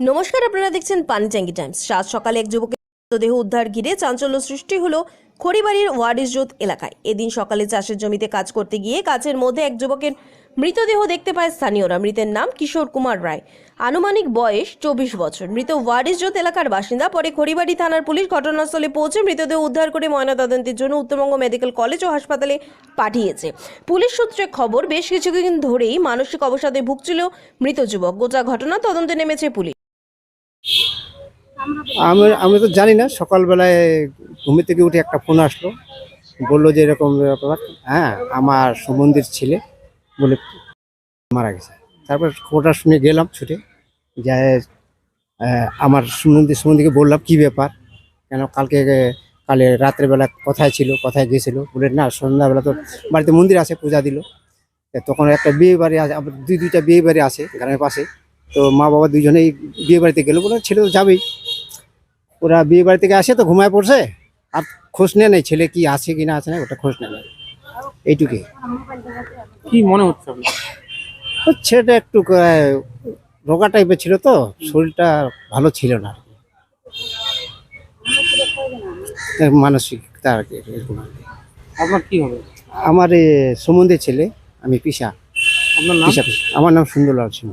নমস্কার, আপনারা দেখছেন পানিট্যাঙ্কি টাইমস। সাত সকালে এক যুবকের মৃতদেহ উদ্ধার ঘিরে চাঞ্চল্য সৃষ্টি হলো খড়িবাড়ির ওয়ারিসজোত এলাকায়। এদিন সকালে চাষের জমিতে কাজ করতে গিয়ে কাজের মধ্যে এক যুবকের মৃতদেহ দেখতে পায় স্থানীয়রা। মৃতের নাম কিশোর কুমার রায়। আনুমানিক বয়স চব্বিশ বছর। মৃত ওয়ারিসজোত এলাকার বাসিন্দা, পরে খড়িবাড়ি থানার পুলিশ ঘটনাস্থলে পৌঁছে মৃতদেহ উদ্ধার করে ময়নাতদন্তের জন্য উত্তরবঙ্গ মেডিকেল কলেজ ও হাসপাতালে পাঠিয়েছে। পুলিশ সূত্রে খবর, বেশ কিছুদিন ধরেই মানসিক অবসাদে ভুগছিল মৃত যুবক। গোটা ঘটনা তদন্তে নেমেছে পুলিশ। আমি আমি তো জানি না, সকালবেলায় ঘুমে থেকে উঠে একটা ফোন আসলো। বলল যে এরকম ব্যাপার। হ্যাঁ আমার সম্বন্ধের ছেলে বলে মারা গেছে। তারপর খবরটা শুনে গেলাম ছুটে। যে আমার সম্বন্ধে সম্বন্ধীকে বললাম, কি ব্যাপার? কেন কালকে, কালে রাত্রেবেলা কথায় ছিল, কথায় গেছিল? বলে, না, সন্ধ্যাবেলা তো বাড়িতে মন্দির আছে, পূজা দিল। তখন একটা বিয়ে বাড়ি আছে, আবার দুই, দুইটা বিয়ে বাড়ি আছে গ্রামের পাশে। তো মা বাবা দুজনেই বিয়ে বাড়িতে গেলো বলে, ছেলে তো যাবেই। ওরা বিয়ে বাড়ি থেকে আসে তো ঘুমায় পড়ছে আর খোঁজ নেয় নাই ছেলে কি আছে কি না আছে না ওটা খোঁজ নেয় নাই। এইটুকুই কি মনে হচ্ছে ছেলেটা একটু রোগা টাইপের ছিল তো শরীরটা ভালো ছিল না। মানসিক এরকম আপনার কি হবে? আমার সম্বন্ধে ছেলে আমি পিসা। আপনার নাম? আমার নাম সুন্দরলাল সিংহ